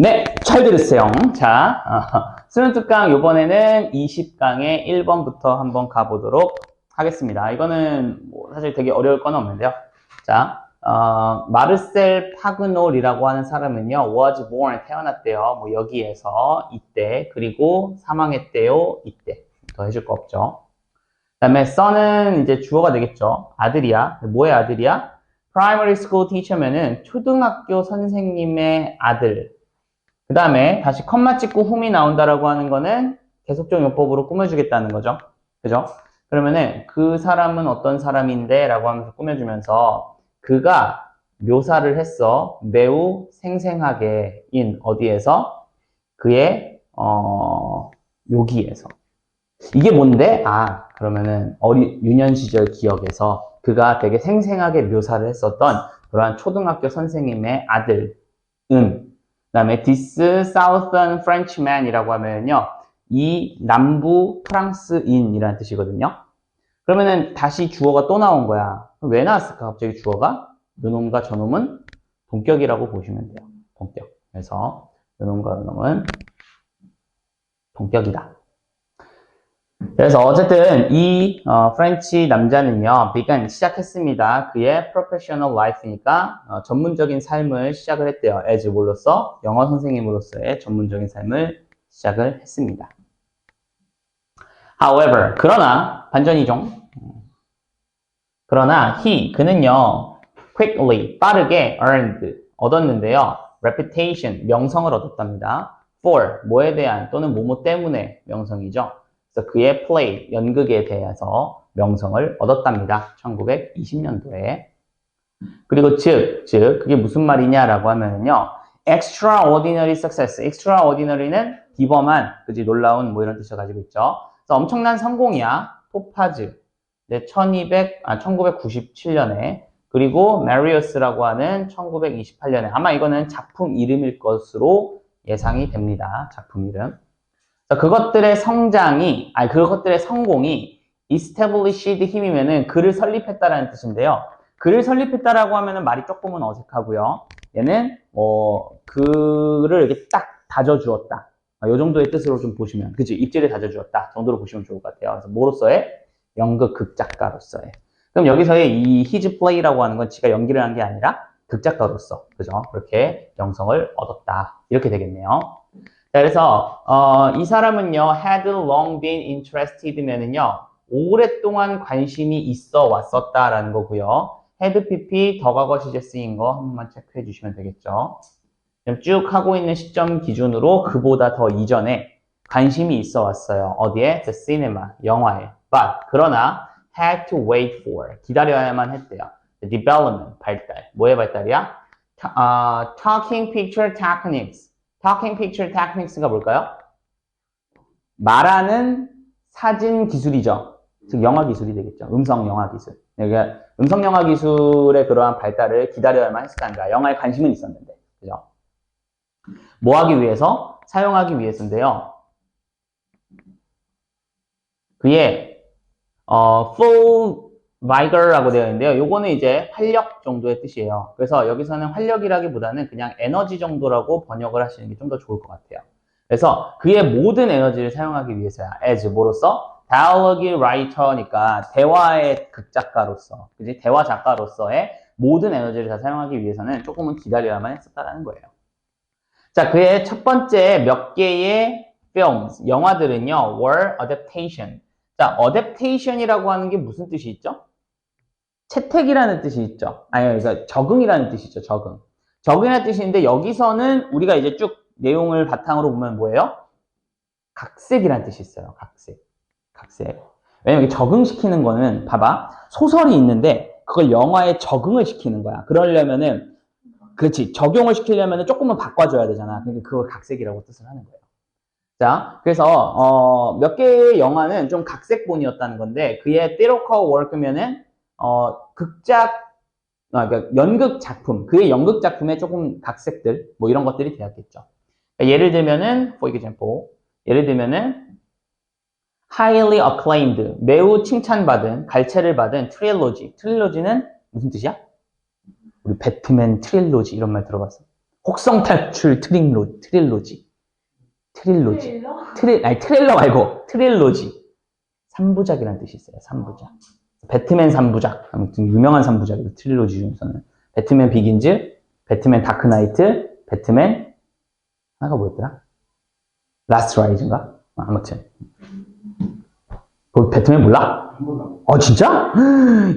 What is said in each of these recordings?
네, 잘 들으세요. 자, 어, 수능 특강 이번에는 20강의 1번부터 한번 가보도록 하겠습니다. 이거는 뭐 사실 되게 어려울 건 없는데요. 자, 어, 마르셀 파그놀이라고 하는 사람은요, was born, 태어났대요. 뭐 여기에서 이때, 그리고 사망했대요, 이때. 더 해줄 거 없죠. 그 다음에 son은 이제 주어가 되겠죠. 아들이야. 뭐의 아들이야? primary school teacher면은 초등학교 선생님의 아들. 그 다음에 다시 컴마 찍고 whom이 나온다라고 하는 거는 계속적 용법으로 꾸며주겠다는 거죠. 그죠? 그러면은 그 사람은 어떤 사람인데 라고 하면서 꾸며주면서 그가 묘사를 했어. 매우 생생하게 인 어디에서? 그의 어 여기에서. 이게 뭔데? 아, 그러면은 어리 유년 시절 기억에서 그가 되게 생생하게 묘사를 했었던 그러한 초등학교 선생님의 아들 은그 다음에 this southern Frenchman이라고 하면요. 이 남부 프랑스인이라는 뜻이거든요. 그러면은 다시 주어가 또 나온 거야. 왜 나왔을까? 갑자기 주어가 요놈과 저놈은 동격이라고 보시면 돼요. 동격. 그래서 요놈과 요놈은 동격이다. 그래서 어쨌든 이 어, 프렌치 남자는요, began 시작했습니다. 그의 professional life니까 어, 전문적인 삶을 시작을 했대요. as 뭘로서 영어 선생님으로서의 전문적인 삶을 시작을 했습니다. However, 그러나 반전이죠. 그러나 he 그는요, quickly 빠르게 earned 얻었는데요, reputation 명성을 얻었답니다. for 뭐에 대한 또는 뭐뭐 때문에 명성이죠. 그래서 그의 플레이, 연극에 대해서 명성을 얻었답니다. 1920년도에. 그리고 즉, 즉, 그게 무슨 말이냐라고 하면요. extraordinary success. extraordinary는 비범한, 그지, 놀라운 뭐 이런 뜻을 가지고 있죠. 그래서 엄청난 성공이야. 토파즈. 네, 1200, 아, 1997년에. 그리고 메리어스라고 하는 1928년에. 아마 이거는 작품 이름일 것으로 예상이 됩니다. 작품 이름. 그것들의 성장이, 아니, 그것들의 성공이 established 힘이면은 그를 설립했다라는 뜻인데요. 그를 설립했다라고 하면은 말이 조금은 어색하고요. 얘는 뭐 그를 이렇게 딱 다져주었다. 이 정도의 뜻으로 좀 보시면, 그치? 입지를 다져주었다 정도로 보시면 좋을 것 같아요. 그래서 뭐로서의 연극 극작가로서의. 그럼 여기서의 이 his play라고 하는 건 지가 연기를 한 게 아니라 극작가로서, 그죠? 그렇게 명성을 얻었다. 이렇게 되겠네요. 자, 그래서 어, 이 사람은요, had long been interested면은요, 오랫동안 관심이 있어 왔었다라는 거고요. had pp 더 과거 시제 쓰인 거 한 번만 체크해 주시면 되겠죠. 쭉 하고 있는 시점 기준으로 그보다 더 이전에 관심이 있어 왔어요. 어디에? The cinema, 영화에. But 그러나 had to wait for 기다려야만 했대요. The development 발달. 뭐의 발달이야? 타, 어, talking picture techniques. Talking Picture Techniques가 뭘까요? 말하는 사진 기술이죠. 즉 영화 기술이 되겠죠. 음성 영화 기술. 그러니까 음성 영화 기술의 그러한 발달을 기다려야만 했을까 가 영화에 관심은 있었는데. 그죠? 뭐 하기 위해서? 사용하기 위해서인데요. 그의 어, full vigor라고 되어 있는데요. 요거는 이제 활력 정도의 뜻이에요. 그래서 여기서는 활력이라기보다는 그냥 에너지 정도라고 번역을 하시는 게 좀 더 좋을 것 같아요. 그래서 그의 모든 에너지를 사용하기 위해서야. as 뭐로서? dialogue writer니까 대화의 극작가로서, 그지? 대화 작가로서의 모든 에너지를 다 사용하기 위해서는 조금은 기다려야만 했었다라는 거예요. 자, 그의 첫 번째 몇 개의 films, 영화들은요, were adaptation. 자, adaptation이라고 하는 게 무슨 뜻이 있죠? 채택이라는 뜻이 있죠. 아니, 그러니까 적응이라는 뜻이죠. 적응. 적응이라는 뜻인데 여기서는 우리가 이제 쭉 내용을 바탕으로 보면 뭐예요? 각색이라는 뜻이 있어요. 각색. 각색. 왜냐면 적응시키는 거는 봐봐. 소설이 있는데 그걸 영화에 적응을 시키는 거야. 그러려면은 그렇지. 적용을 시키려면은 조금은 바꿔줘야 되잖아. 그러니까 그걸 각색이라고 뜻을 하는 거예요. 자, 그래서 어, 몇 개의 영화는 좀 각색본이었다는 건데 그의 theatrical work면은 어, 극작, 아, 그러니까 연극 작품, 그의 연극 작품에 조금 각색들, 뭐 이런 것들이 되었겠죠. 그러니까 예를 들면은, for example, 예를 들면은, highly acclaimed, 매우 칭찬받은, 갈채를 받은 트릴로지. 트릴로지는 무슨 뜻이야? 우리 배트맨 트릴로지 이런 말 들어봤어. 혹성 탈출 트릴로, 트릴로지. 트릴로지. 트레일러? 트릴, 아니, 트레일러 말고, 트릴로지. 3부작이라는 뜻이 있어요, 3부작. 배트맨 3부작. 아무튼 유명한 3부작이에요, 트릴로지 중에서는. 배트맨 비긴즈, 배트맨 다크나이트, 배트맨, 하나가 뭐였더라? 라스트 라이즈인가? 아, 아무튼. 그 배트맨 몰라? 어, 진짜?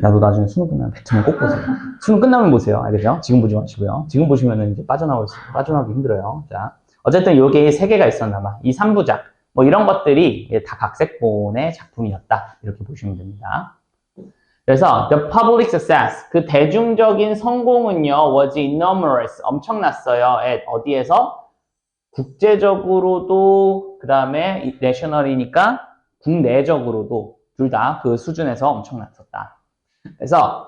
야, 너 나중에 수능 끝나면 배트맨 꼭 보세요. 수능 끝나면 보세요. 알겠죠? 지금 보지 마시고요. 지금 보시면은 이제 빠져나올 수, 빠져나오기 힘들어요. 자. 어쨌든 요게 세 개가 있었나봐. 이 3부작. 뭐 이런 것들이 다 각색본의 작품이었다. 이렇게 보시면 됩니다. 그래서 the public success 그 대중적인 성공은요 was enormous 엄청났어요. at 어디에서 국제적으로도 그 다음에 내셔널이니까 국내적으로도 둘 다 그 수준에서 엄청났었다. 그래서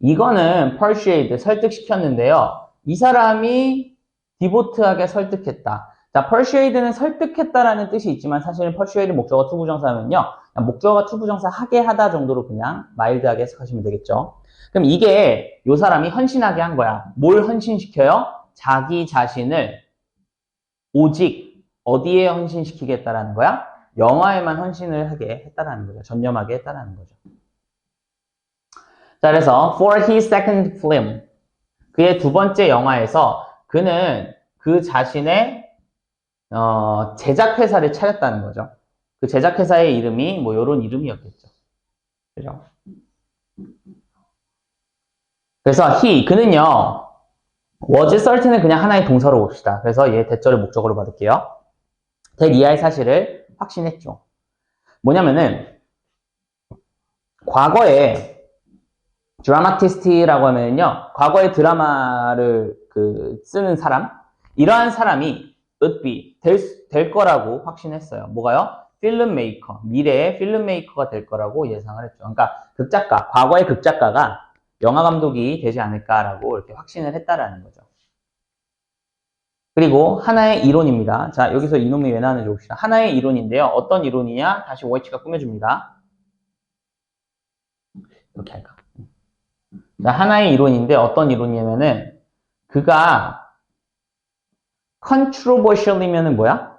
이거는 persuade 설득시켰는데요. 이 사람이 디보트하게 설득했다. 자, persuade는 설득했다라는 뜻이 있지만 사실은 persuade 목적어 투부정사면요. 목적어가 투부정사 하게 하다 정도로 그냥 마일드하게 해석하시면 되겠죠. 그럼 이게 요 사람이 헌신하게 한 거야. 뭘 헌신시켜요? 자기 자신을 오직 어디에 헌신시키겠다라는 거야? 영화에만 헌신을 하게 했다라는 거죠. 전념하게 했다라는 거죠. 자, 그래서 for his second film 그의 두 번째 영화에서 그는 그 자신의 어, 제작 회사를 차렸다는 거죠. 그 제작회사의 이름이 뭐 요런 이름이었겠죠. 그죠? 그래서 he, 그는요, was certain은 그냥 하나의 동사로 봅시다. 그래서 얘 대절을 목적으로 받을게요. 될 이하의 사실을 확신했죠. 뭐냐면은, 과거에 드라마티스트라고 하면요, 과거의 드라마를 그 쓰는 사람, 이러한 사람이 be, 될, 수- 될 거라고 확신했어요. 뭐가요? 필름 메이커, 미래의 필름 메이커가 될 거라고 예상을 했죠. 그러니까 극작가, 과거의 극작가가 영화 감독이 되지 않을까라고 이렇게 확신을 했다라는 거죠. 그리고 하나의 이론입니다. 자, 여기서 이놈이 왜 나왔는지 봅시다. 하나의 이론인데요. 어떤 이론이냐? 다시 워이치가 꾸며줍니다. 이렇게 할까? 자, 하나의 이론인데 어떤 이론이냐면은 그가 controversial이면은 뭐야?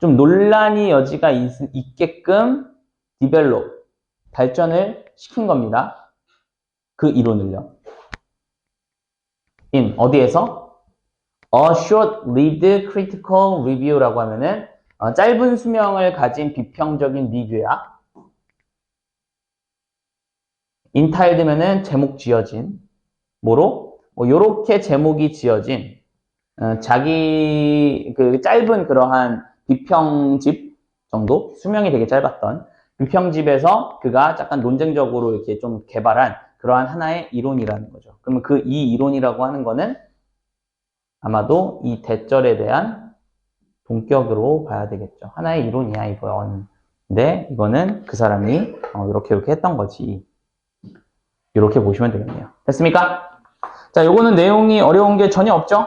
좀 논란이 여지가 있, 있게끔 develop, 발전을 시킨 겁니다. 그 이론을요. in, 어디에서? A short-lived critical review라고 하면은 어, 짧은 수명을 가진 비평적인 리뷰야. 인타일드면은 제목 지어진 뭐로? 뭐 요렇게 제목이 지어진 어, 자기 그 짧은 그러한 비평집 정도 수명이 되게 짧았던 비평집에서 그가 약간 논쟁적으로 이렇게 좀 개발한 그러한 하나의 이론이라는 거죠. 그러면 그 이 이론이라고 하는 거는 아마도 이 대절에 대한 동격으로 봐야 되겠죠. 하나의 이론이야 이건. 근데 이거는 그 사람이 어, 이렇게 이렇게 했던 거지. 이렇게 보시면 되겠네요. 됐습니까? 자, 요거는 내용이 어려운 게 전혀 없죠?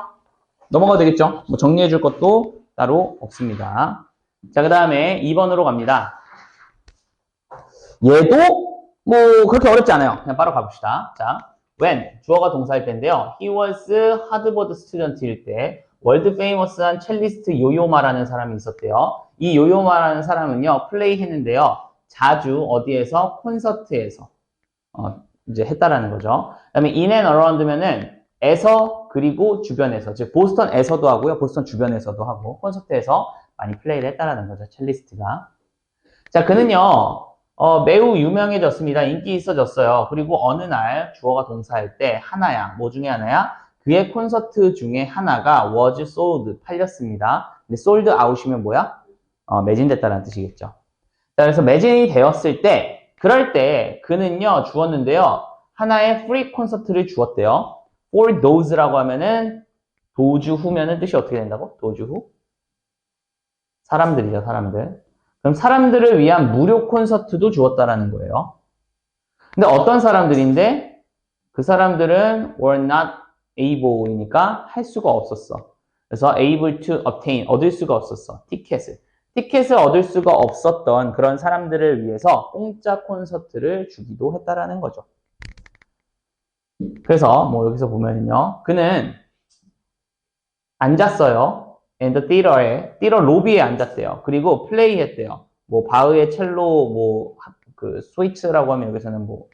넘어가도 되겠죠? 뭐 정리해 줄 것도 따로 없습니다. 자, 그 다음에 2번으로 갑니다. 얘도 뭐 그렇게 어렵지 않아요. 그냥 바로 가봅시다. 자, when 주어가 동사일 때인데요. He was Harvard student일 때 월드 페이머스한 첼리스트 요요마라는 사람이 있었대요. 이 요요마라는 사람은요 플레이 했는데요. 자주 어디에서 콘서트에서 어, 이제 했다라는 거죠. 그다음에 in and around면은 에서 그리고 주변에서 즉 보스턴에서도 하고요. 보스턴 주변에서도 하고 콘서트에서 많이 플레이를 했다라는 거죠. 첼리스트가. 자, 그는요. 어, 매우 유명해졌습니다. 인기 있어졌어요. 그리고 어느 날 주어가 동사할 때 하나야. 뭐 중에 하나야? 그의 콘서트 중에 하나가 was sold, 팔렸습니다. 근데 sold out이면 뭐야? 어, 매진됐다는 뜻이겠죠. 자, 그래서 매진이 되었을 때, 그럴 때 그는요, 주었는데요. 하나의 프리 콘서트를 주었대요. For those라고 하면은 도주 후면은 뜻이 어떻게 된다고? 도주 후? 사람들이죠, 사람들. 그럼 사람들을 위한 무료 콘서트도 주었다라는 거예요. 근데 어떤 사람들인데 그 사람들은 were not able이니까 할 수가 없었어. 그래서 able to obtain 얻을 수가 없었어. 티켓을. 티켓을 얻을 수가 없었던 그런 사람들을 위해서 공짜 콘서트를 주기도 했다라는 거죠. 그래서 뭐 여기서 보면요. 그는 앉았어요. the theater에, theater 로비에 앉았대요. 그리고 플레이 했대요. 뭐, 바흐의 첼로, 뭐, 그, 스위츠라고 하면 여기서는 뭐,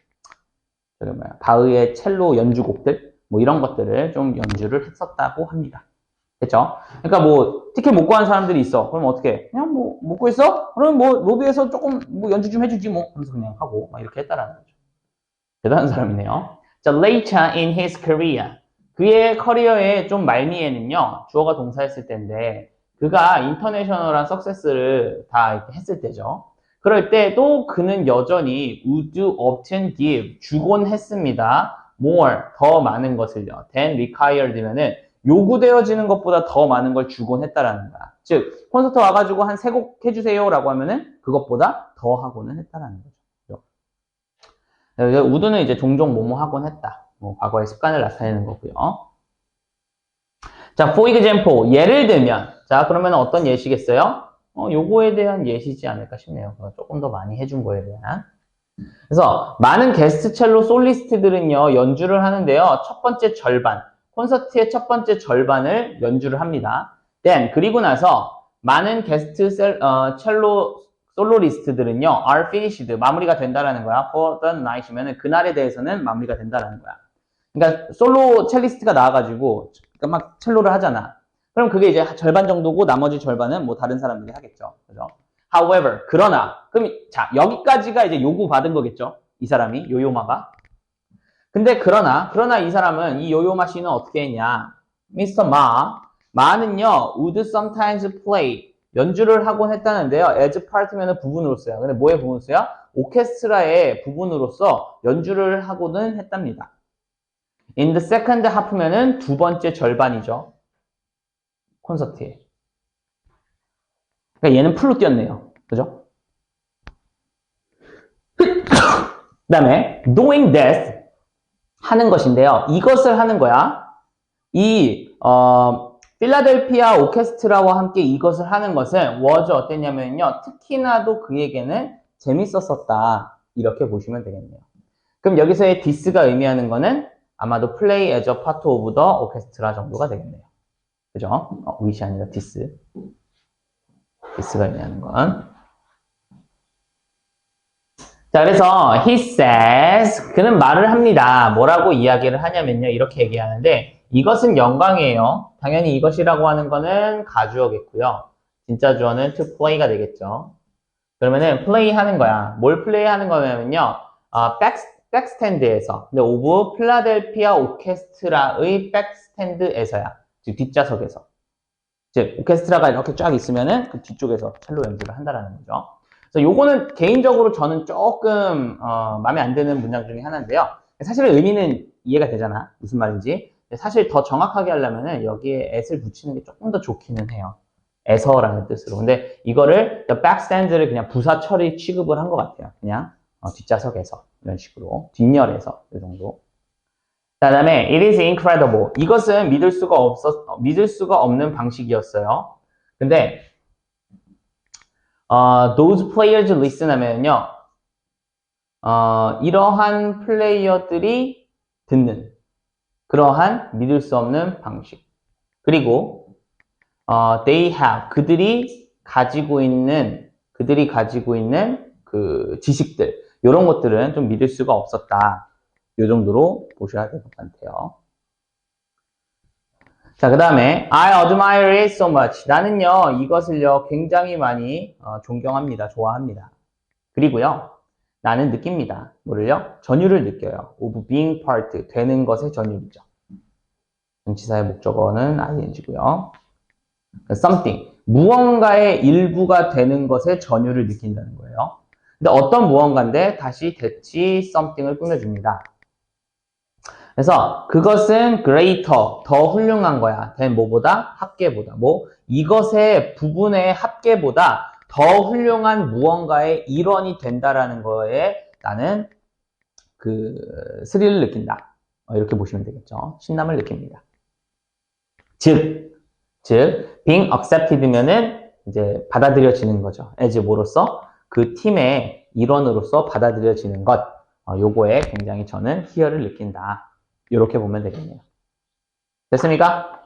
바흐의 첼로 연주곡들, 뭐 이런 것들을 좀 연주를 했었다고 합니다. 됐죠? 그러니까 뭐, 티켓 못 구한 사람들이 있어. 그럼 어떻게? 그냥 뭐, 못 구했어? 그럼 뭐, 로비에서 조금 뭐 연주 좀 해주지 뭐. 하면서 그냥 하고, 막 이렇게 했다라는 거죠. 대단한 사람이네요. 자, later in his career. 그의 커리어의 좀 말미에는요, 주어가 동사했을 때인데, 그가 인터내셔널한 석세스를 다 이렇게 했을 때죠. 그럴 때또 그는 여전히 would often give, 주곤 했습니다. more, 더 많은 것을요. than required면은 요구되어지는 것보다 더 많은 걸 주곤 했다라는 거야. 즉, 콘서트 와가지고 한 세 곡 해주세요 라고 하면은 그것보다 더 하고는 했다라는 거죠. 우드는 이제 종종 뭐뭐 하곤 했다. 뭐 과거의 습관을 나타내는 거고요. 자, for example, 예를 들면, 자, 그러면 어떤 예시겠어요? 어, 요거에 대한 예시지 않을까 싶네요. 조금 더 많이 해준 거에 대한. 그래서 많은 게스트 첼로 솔리스트들은요, 연주를 하는데요. 첫 번째 절반, 콘서트의 첫 번째 절반을 연주를 합니다. then, 그리고 나서 많은 게스트 셀, 어, 첼로 솔로리스트들은요, are finished, 마무리가 된다라는 거야. for the night이면은 그날에 대해서는 마무리가 된다라는 거야. 그러니까 솔로 첼리스트가 나와가지고 그러니까 막 첼로를 하잖아. 그럼 그게 이제 절반 정도고 나머지 절반은 뭐 다른 사람들이 하겠죠. 그죠? However, 그러나 그럼 자 여기까지가 이제 요구 받은 거겠죠. 이 사람이 요요마가. 근데 그러나 그러나 이 사람은 이 요요마 씨는 어떻게 했냐? 미스터 마 마는요 would sometimes play 연주를 하곤 했다는데요. as part면은 부분으로서요. 근데 뭐의 부분으로서요? 오케스트라의 부분으로서 연주를 하고는 했답니다. In the second half면은 두 번째 절반이죠. 콘서트에. 그러니까 얘는 풀로 뛰었네요. 그죠? 그 다음에 doing this 하는 것인데요. 이것을 하는 거야. 이 어, 필라델피아 오케스트라와 함께 이것을 하는 것은 was 어땠냐면요. 특히나도 그에게는 재밌었었다. 이렇게 보시면 되겠네요. 그럼 여기서의 this가 의미하는 거는 아마도 as a part of the orchestra 정도가 되겠네요. 그죠? 어, 위시 아니라 this. this가 의미하는 건. 자, 그래서 he says 그는 말을 합니다. 뭐라고 이야기를 하냐면요. 이렇게 얘기하는데 이것은 영광이에요. 당연히 이것이라고 하는 거는 가주어겠고요. 진짜 주어는 to play가 되겠죠. 그러면은 play 하는 거야. 뭘 플레이 하는 거냐면요. 어, 백, 백스탠드에서. 근데 오브 필라델피아 오케스트라의 백스탠드에서야. 즉 뒷좌석에서. 즉 오케스트라가 이렇게 쫙 있으면은 그 뒤쪽에서 첼로 연주를 한다라는 거죠. 그래서 요거는 개인적으로 저는 조금 어, 마음에 안 드는 문장 중에 하나인데요. 사실은 의미는 이해가 되잖아. 무슨 말인지. 사실 더 정확하게 하려면은 여기에 at을 붙이는 게 조금 더 좋기는 해요. 에서라는 뜻으로. 근데 이거를 the backstand를 그냥 부사 처리 취급을 한 것 같아요. 그냥 어, 뒷좌석에서 이런 식으로 뒷열에서 이 정도. 그 다음에 it is incredible. 이것은 믿을 수가 없었 믿을 수가 없는 방식이었어요. 근데 어, those players listen 하면요. 어, 이러한 플레이어들이 듣는 그러한 믿을 수 없는 방식. 그리고 어, they have 그들이 가지고 있는 그들이 가지고 있는 그 지식들 이런 것들은 좀 믿을 수가 없었다. 이 정도로 보셔야 될 것 같아요. 자, 그 다음에 I admire it so much. 나는요, 이것을요, 굉장히 많이 어, 존경합니다. 좋아합니다. 그리고요, 나는 느낍니다. 뭐를요? 전유를 느껴요. of being part, 되는 것의 전유이죠. 전치사의 목적어는 ing고요. something, 무언가의 일부가 되는 것의 전유를 느낀다는 거예요. 근데 어떤 무언가인데 다시 대치 something을 꾸며줍니다. 그래서 그것은 greater, 더 훌륭한 거야. 된 뭐보다? 합계보다. 뭐 이것의 부분의 합계보다 더 훌륭한 무언가의 일원이 된다라는 거에 나는 그 스릴을 느낀다. 어, 이렇게 보시면 되겠죠. 신남을 느낍니다. 즉, 즉 being accepted면은 이제 받아들여지는 거죠. as 뭐로서 그 팀의 일원으로서 받아들여지는 것. 어, 요거에 굉장히 저는 희열을 느낀다. 이렇게 보면 되겠네요. 됐습니까?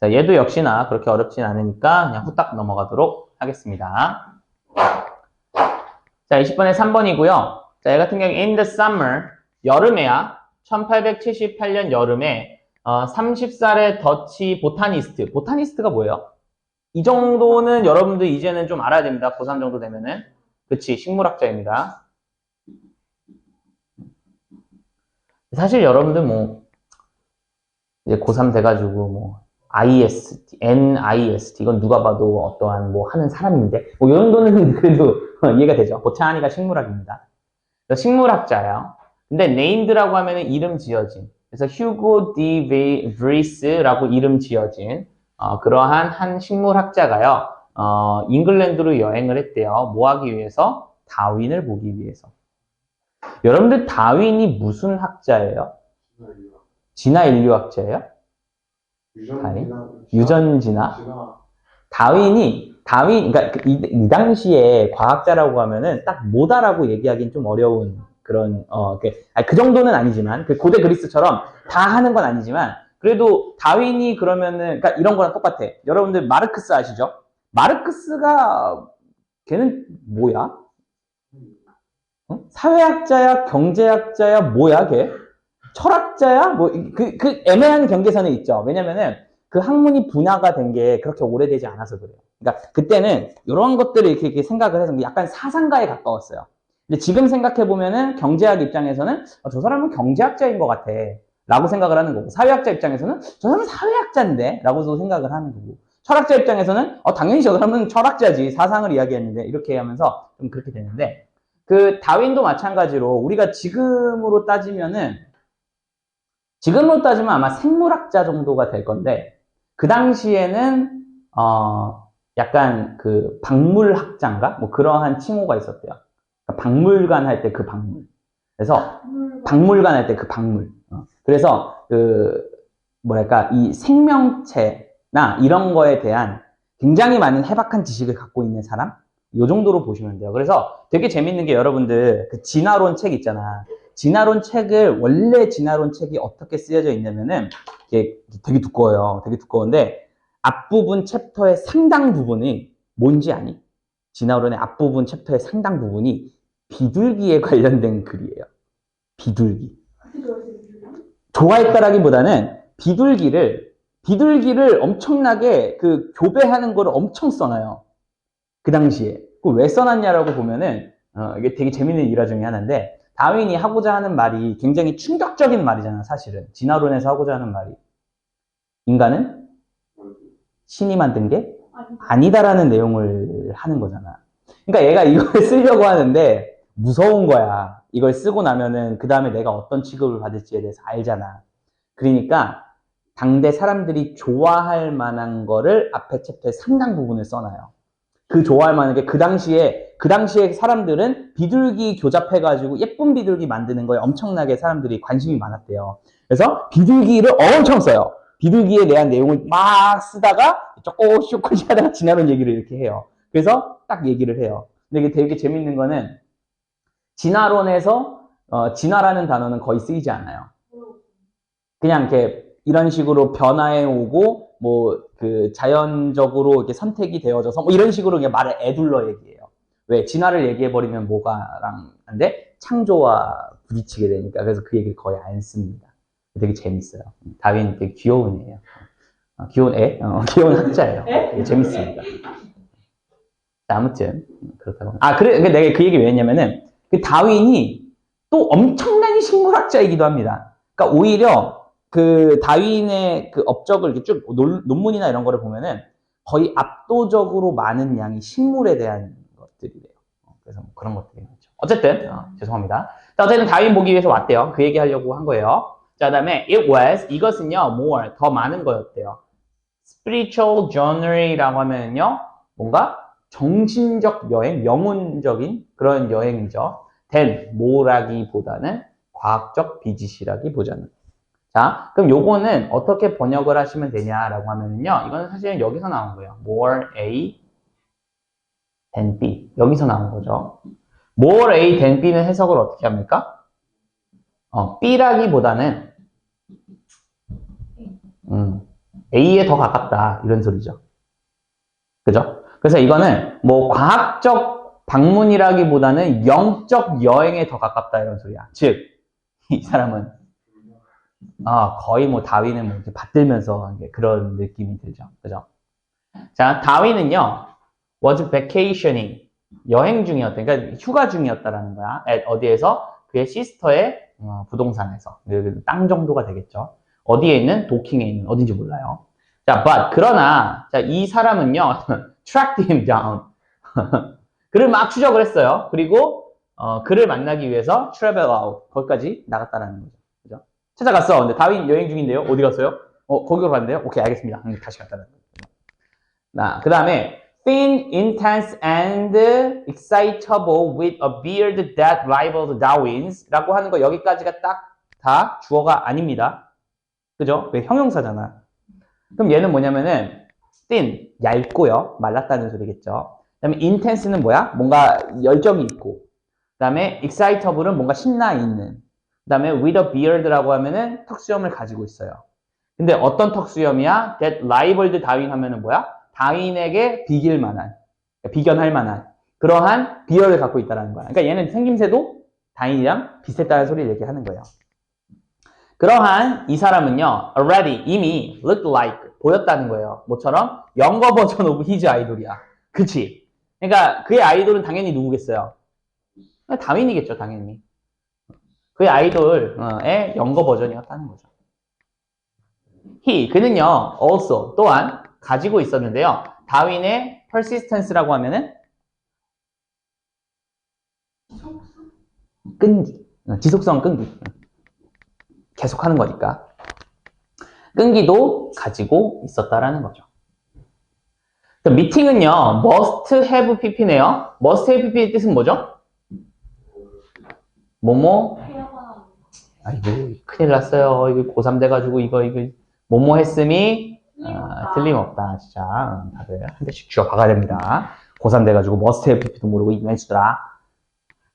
자, 얘도 역시나 그렇게 어렵진 않으니까 그냥 후딱 넘어가도록 하겠습니다. 자, 20번에 3번이고요. 자, 얘 같은 경우 in the summer 여름에야 1878년 여름에 어, 30살의 더치 보타니스트 보타니스트가 뭐예요? 이 정도는 여러분들 이제는 좀 알아야 됩니다. 고3 정도 되면은 그치 식물학자입니다. 사실 여러분들 뭐 이제 고3 돼가지고 뭐 IST, NIST 이건 누가 봐도 어떠한 뭐 하는 사람인데 뭐 이 정도는 그래도 이해가 되죠. 보타니가 식물학입니다. 식물학자예요. 근데 네임드라고 하면은 이름 지어진 그래서 휴고 디 베- 브리스라고 이름 지어진 어, 그러한 한 식물학자가요. 어, 잉글랜드로 여행을 했대요. 뭐 하기 위해서? 다윈을 보기 위해서. 여러분들 다윈이 무슨 학자예요? 진화 인류학자예요? 유전진화? 다윈이 다윈 그러니까 그 이, 이 당시에 과학자라고 하면은 딱 뭐다라고 얘기하기는 좀 어려운 그런 어 그, 아니, 그 정도는 아니지만 그 고대 그리스처럼 다 하는 건 아니지만 그래도 다윈이 그러면은 그러니까 이런 거랑 똑같아. 여러분들 마르크스 아시죠? 마르크스가 걔는 뭐야? 어? 사회학자야, 경제학자야, 뭐야 걔? 철학자야? 뭐 그 그 애매한 경계선에 있죠. 왜냐면은 그 학문이 분화가 된 게 그렇게 오래되지 않아서 그래요. 그러니까 그때는 이런 것들을 이렇게, 이렇게 생각을 해서 약간 사상가에 가까웠어요. 근데 지금 생각해 보면은 경제학 입장에서는 어, 저 사람은 경제학자인 것 같아. 라고 생각을 하는 거고 사회학자 입장에서는 저 사람은 사회학자인데 라고도 생각을 하는 거고 철학자 입장에서는 어, 당연히 저 사람은 철학자지 사상을 이야기했는데 이렇게 하면서 좀 그렇게 되는데 그 다윈도 마찬가지로 우리가 지금으로 따지면은 지금으로 따지면 아마 생물학자 정도가 될 건데 그 당시에는 어 약간 그 박물학자인가 뭐 그러한 칭호가 있었대요. 그러니까 박물관 할 때 그 박물. 그래서 박물관 할 때 그 박물. 어. 그래서 그 뭐랄까 이 생명체나 이런 거에 대한 굉장히 많은 해박한 지식을 갖고 있는 사람 요 정도로 보시면 돼요. 그래서 되게 재밌는 게 여러분들 그 진화론 책 있잖아. 진화론 책을 원래 진화론 책이 어떻게 쓰여져 있냐면은 이게 되게 두꺼워요. 되게 두꺼운데 앞부분 챕터의 상당 부분이 뭔지 아니? 진화론의 앞부분 챕터의 상당 부분이 비둘기에 관련된 글이에요. 비둘기. 좋아했다라기보다는 비둘기를 비둘기를 엄청나게 그 교배하는 거를 엄청 써놔요. 그 당시에. 그왜 써놨냐라고 보면은 어, 이게 되게 재밌는 일화 중에 하나인데 다윈이 하고자 하는 말이 굉장히 충격적인 말이잖아, 사실은. 진화론에서 하고자 하는 말이. 인간은 신이 만든 게 아니다라는 내용을 하는 거잖아. 그러니까 얘가 이걸 쓰려고 하는데 무서운 거야. 이걸 쓰고 나면은 그 다음에 내가 어떤 취급을 받을지에 대해서 알잖아. 그러니까 당대 사람들이 좋아할 만한 거를 앞에 챕터의 상당 부분을 써놔요. 그 좋아할 만한 게 그 당시에 그 당시에 사람들은 비둘기 교잡해가지고 예쁜 비둘기 만드는 거에 엄청나게 사람들이 관심이 많았대요. 그래서 비둘기를 엄청 써요. 비둘기에 대한 내용을 막 쓰다가 조금 조금씩 하다가 진화론 얘기를 이렇게 해요. 그래서 딱 얘기를 해요. 근데 이게 되게 재밌는 거는 진화론에서 어, 진화라는 단어는 거의 쓰이지 않아요. 그냥 이렇게 이런 식으로 변화해 오고 뭐 그 자연적으로 이렇게 선택이 되어져서 뭐 이런 식으로 그냥 말을 애둘러 얘기해요. 왜 진화를 얘기해 버리면 뭐가랑 안돼 창조와 부딪히게 되니까 그래서 그 얘기를 거의 안 씁니다. 되게 재밌어요. 다윈 되게 귀여운 애예요. 어, 귀여운 애, 어, 귀여운 학자예요. 되게 재밌습니다. 자, 아무튼 그렇다고. 아 그래 내가 그 얘기 왜 했냐면은 그 다윈이 또 엄청난 식물학자이기도 합니다. 그러니까 오히려 그 다윈의 그 업적을 이렇게 쭉 논- 논문이나 이런 거를 보면은 거의 압도적으로 많은 양이 식물에 대한 것들이래요. 어, 그래서 뭐 그런 것들이 많죠. 어쨌든 어, 죄송합니다. 자, 어쨌든 다윈 보기 위해서 왔대요. 그 얘기 하려고 한 거예요. 자, 그다음에 it was 이것은요 more 더 많은 거였대요. spiritual journey라고 하면요 뭔가 정신적 여행, 영혼적인 그런 여행이죠. than 뭐라기보다는 과학적 비지시라기보다는. 자, 그럼 요거는 어떻게 번역을 하시면 되냐라고 하면요. 이거는 사실은 여기서 나온 거예요. more A than B. 여기서 나온 거죠. more A than B는 해석을 어떻게 합니까? 어, B라기보다는 음, A에 더 가깝다. 이런 소리죠. 그죠? 그래서 이거는 뭐 과학적 방문이라기보다는 영적 여행에 더 가깝다. 이런 소리야. 즉, 이 사람은 아, 거의 뭐 다윈은 뭐 이렇게 받들면서 그런 느낌이 들죠. 그죠? 자, 다윈은요, was vacationing. 여행 중이었다. 그러니까 휴가 중이었다라는 거야. 어디에서? 그의 시스터의 어, 부동산에서. 그땅 정도가 되겠죠. 어디에 있는? 도킹에 있는. 어딘지 몰라요. 자, but, 그러나, 자, 이 사람은요, tracked him down. 그를 막 추적을 했어요. 그리고, 어, 그를 만나기 위해서 travel out. 거기까지 나갔다라는 거죠. 찾아갔어. 근데 다윈 여행 중인데요. 어디 갔어요? 어, 거기로 갔는데요? 오케이, 알겠습니다. 음, 다시 갔다는. 나, 그 다음에, thin, intense, and excitable with a beard that rivaled Darwin's 라고 하는 거 여기까지가 딱 다 주어가 아닙니다. 그죠? 왜 형용사잖아. 그럼 얘는 뭐냐면은 thin, 얇고요. 말랐다는 소리겠죠. 그 다음에 intense는 뭐야? 뭔가 열정이 있고. 그 다음에 excitable은 뭔가 신나 있는. 그 다음에 with a beard라고 하면은 턱수염을 가지고 있어요. 근데 어떤 턱수염이야? that rivaled Darwin 하면은 뭐야? 다윈에게 비길 만한, 비견할 만한 그러한 비열을 갖고 있다는 거야. 그러니까 얘는 생김새도 다윈이랑 비슷했다는 소리를 얘기하는 거예요. 그러한 이 사람은요, already 이미 looked like 보였다는 거예요. 뭐처럼 영거 버전 오브 히즈 아이돌이야. 그치? 그러니까 그의 아이돌은 당연히 누구겠어요? 다윈이겠죠, 당연히. 그의 아이돌의 영거 버전이었다는 거죠. he 그는요, also 또한 가지고 있었는데요. 다윈의 persistence라고 하면은 끈기, 어, 지속성 끈기. 계속하는 거니까. 끈기도 가지고 있었다라는 거죠. 미팅은요, must have pp네요. must have pp의 뜻은 뭐죠? 뭐뭐? 아이고, 큰일 났어요. 이거 고3 돼가지고 이거, 이거, 뭐뭐 했음이 아, 틀림없다, 진짜. 응, 다들 한 대씩 쥐어 박아야 됩니다. 고3 돼가지고 have pp도 모르고 이면수더라.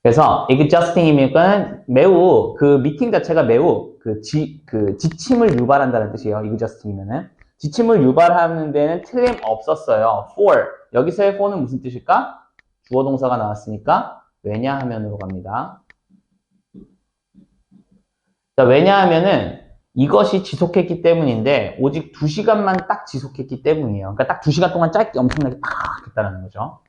그래서 exhausting이면 매우 그 미팅 자체가 매우 그, 지, 그 지침을 유발한다는 뜻이에요. exhausting이면은 지침을 유발하는 데는 틀림 없었어요. for 여기서의 for는 무슨 뜻일까? 주어 동사가 나왔으니까 왜냐하면으로 갑니다. 자, 왜냐하면은 이것이 지속했기 때문인데 오직 2시간만 딱 지속했기 때문이에요. 그러니까 딱 2시간 동안 짧게 엄청나게 팍 했다는 거죠.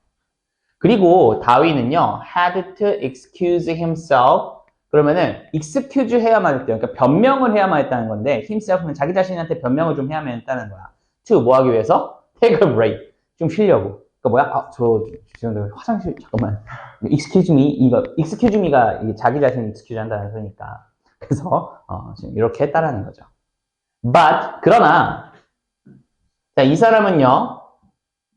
그리고 다윈은요, had to excuse himself. 그러면은 excuse 해야만 했대요. 그러니까 변명을 해야만 했다는 건데 himself는 자기 자신한테 변명을 좀 해야만 했다는 거야. to 뭐 하기 위해서? take a break. 좀 쉬려고. 그러니까 뭐야? 아, 저 죄송한데 화장실 잠깐만. excuse me 이거 excuse me가 자기 자신을 excuse 한다는 소리니까. 그래서 어, 지금 이렇게 했다라는 거죠. But 그러나 자, 이 사람은요.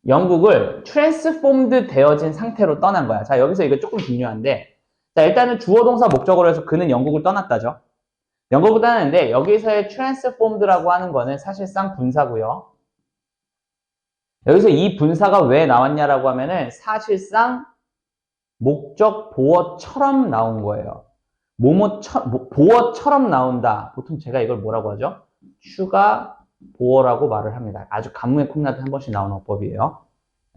영국을 트랜스폼드 되어진 상태로 떠난 거야. 자, 여기서 이거 조금 중요한데, 자, 일단은 주어 동사 목적어로 해서 그는 영국을 떠났다죠. 영국을 떠났는데, 여기서의 트랜스폼드라고 하는 거는 사실상 분사고요. 여기서 이 분사가 왜 나왔냐라고 하면은 사실상 목적 보어처럼 나온 거예요. 뭐뭐 보어처럼 나온다. 보통 제가 이걸 뭐라고 하죠? 추가 보어라고 말을 합니다. 아주 간무의 콤나드 한 번씩 나오는 어법이에요.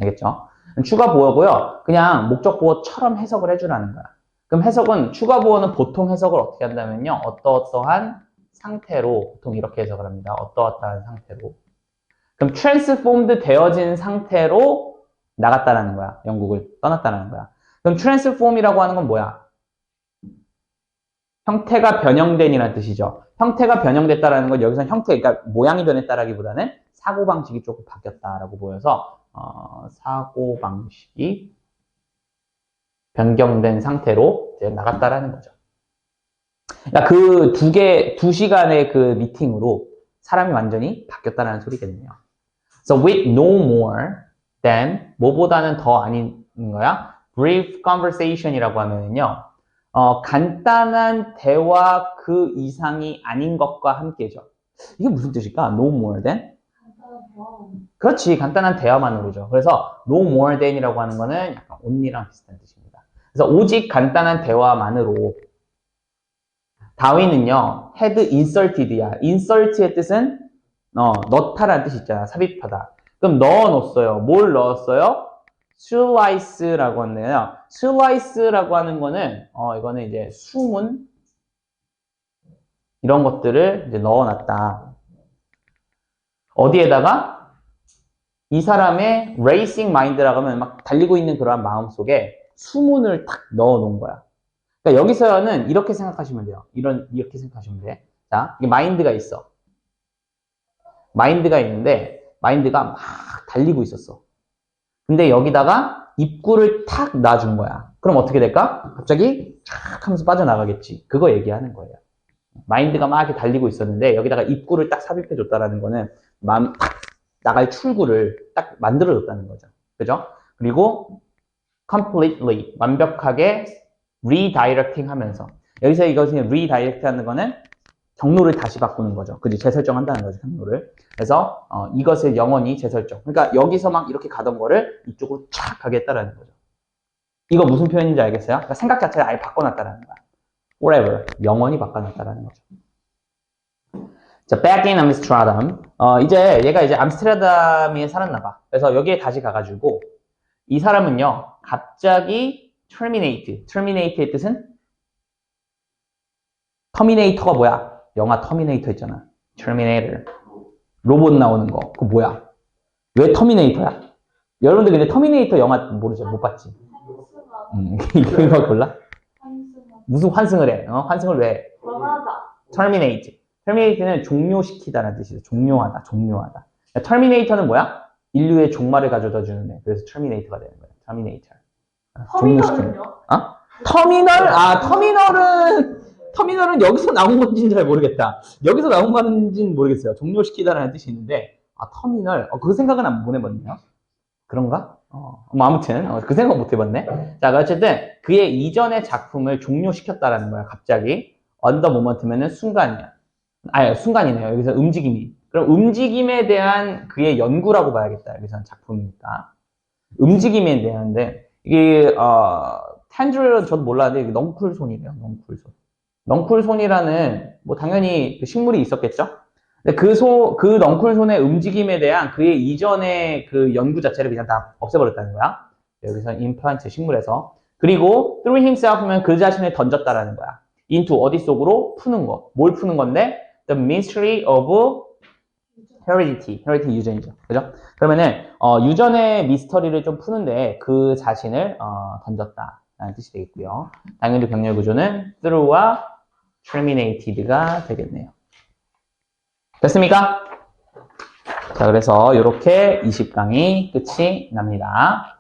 알겠죠? 추가 보어고요. 그냥 목적 보어처럼 해석을 해주라는 거야. 그럼 해석은 추가 보어는 보통 해석을 어떻게 한다면요. 어떠어떠한 상태로 보통 이렇게 해석을 합니다. 어떠어떠한 상태로. 그럼 transformed 되어진 상태로 나갔다라는 거야. 영국을 떠났다라는 거야. 그럼 transform이라고 하는 건 뭐야? 형태가 변형된이라는 뜻이죠. 형태가 변형됐다라는 건 여기서 형태, 그러니까 모양이 변했다라기보다는 사고방식이 조금 바뀌었다라고 보여서 어, 사고방식이 변경된 상태로 이제 나갔다라는 거죠. 그러니까 그 두 개, 두 시간의 그 미팅으로 사람이 완전히 바뀌었다는 소리겠네요. So with no more than 뭐보다는 더 아닌 거야. brief conversation이라고 하면요. 어, 간단한 대화 그 이상이 아닌 것과 함께죠. 이게 무슨 뜻일까? No more than? 그렇지. 간단한 대화만으로죠. 그래서 no more than이라고 하는 거는 약간 only랑 비슷한 뜻입니다. 그래서 오직 간단한 대화만으로 다윈은요, had inserted야. insert의 뜻은 어, 넣다라는 뜻이 있잖아. 삽입하다. 그럼 넣어놓았어요. 뭘 넣었어요? Slice라고 하네요. slice라고 하는 거는, 어, 이거는 이제 수문? 이런 것들을 이제 넣어놨다. 어디에다가? 이 사람의 racing mind라고 하면 막 달리고 있는 그러한 마음 속에 수문을 탁 넣어놓은 거야. 그러니까 여기서는 이렇게 생각하시면 돼요. 이런, 이렇게 생각하시면 돼. 자, 이게 마인드가 있어. 마인드가 있는데, 마인드가 막 달리고 있었어. 근데 여기다가 입구를 탁 놔준 거야. 그럼 어떻게 될까? 갑자기 쫙 하면서 빠져나가겠지. 그거 얘기하는 거예요. 마인드가 막 이렇게 달리고 있었는데, 여기다가 입구를 딱 삽입해 줬다라는 거는, 마음, 딱 나갈 출구를 딱 만들어 줬다는 거죠. 그죠? 그리고, completely, 완벽하게 redirecting 하면서. 여기서 이것이 redirecting 하는 거는 경로를 다시 바꾸는 거죠. 그지? 재설정한다는 거죠, 경로를. 그래서 어, 이것을 영원히 재설정. 그러니까 여기서 막 이렇게 가던 거를 이쪽으로 촥 가겠다라는 거죠. 이거 무슨 표현인지 알겠어요? 그러니까 생각 자체를 아예 바꿔놨다라는 거야. forever. 영원히 바꿔놨다라는 거죠. 자, back in Amsterdam. 어, 이제 얘가 이제 암스테르담에 살았나 봐. 그래서 여기에 다시 가가지고 이 사람은요, 갑자기 terminate. terminate의 뜻은 터미네이터가 뭐야? 영화 터미네이터 있잖아. Terminator. 로봇 나오는 거. 그거 뭐야? 왜 터미네이터야? 여러분들 근데 터미네이터 영화 모르죠? 못 봤지? 음, 이거 몰라? 무슨 환승을 해? 어? 환승을 왜 terminate. terminate는 종료시키다라는 뜻이죠. 종료하다, 종료하다. terminator는 뭐야? 인류의 종말을 가져다 주는 애. 그래서 terminator가 되는 거야. terminator. 아, 종료시키는. 터미널은요? 터미널? 아, 터미널은, 터미널은 여기서 나온 건지는 잘 모르겠다. 여기서 나온 건지는 모르겠어요. 종료시키다라는 뜻이 있는데, 아, 터미널. 어, 그 생각은 안못 해봤네요. 그런가? 어, 뭐 아무튼, 어, 그 생각 못 해봤네. 자, 어쨌든, 그의 이전의 작품을 종료시켰다라는 거야, 갑자기. 언더 모먼트면은 순간이야. 아니, 순간이네요. 여기서 움직임이. 그럼 움직임에 대한 그의 연구라고 봐야겠다. 여기서는 작품이니까. 움직임에 대한데, 이게, 어, 텐줄은 저도 몰랐는데, 이게 넝쿨 손이래요, 넝쿨 손. 넝쿨손이라는, 뭐, 당연히 그 식물이 있었겠죠? 근데 그 소, 그 넝쿨손의 움직임에 대한 그의 이전의 그 연구 자체를 그냥 다 없애버렸다는 거야. 여기서 임플란트 식물에서. 그리고, through himself 하면 그 자신을 던졌다라는 거야. into 어디 속으로? 푸는 거. 뭘 푸는 건데? The mystery of heredity. heredity 유전이죠. 그죠? 그러면은, 어, 유전의 미스터리를 좀 푸는데 그 자신을, 어, 던졌다라는 뜻이 되겠고요. 당연히 병렬 구조는 through와 terminated가 되겠네요. 됐습니까? 자, 그래서 이렇게 20강이 끝이 납니다.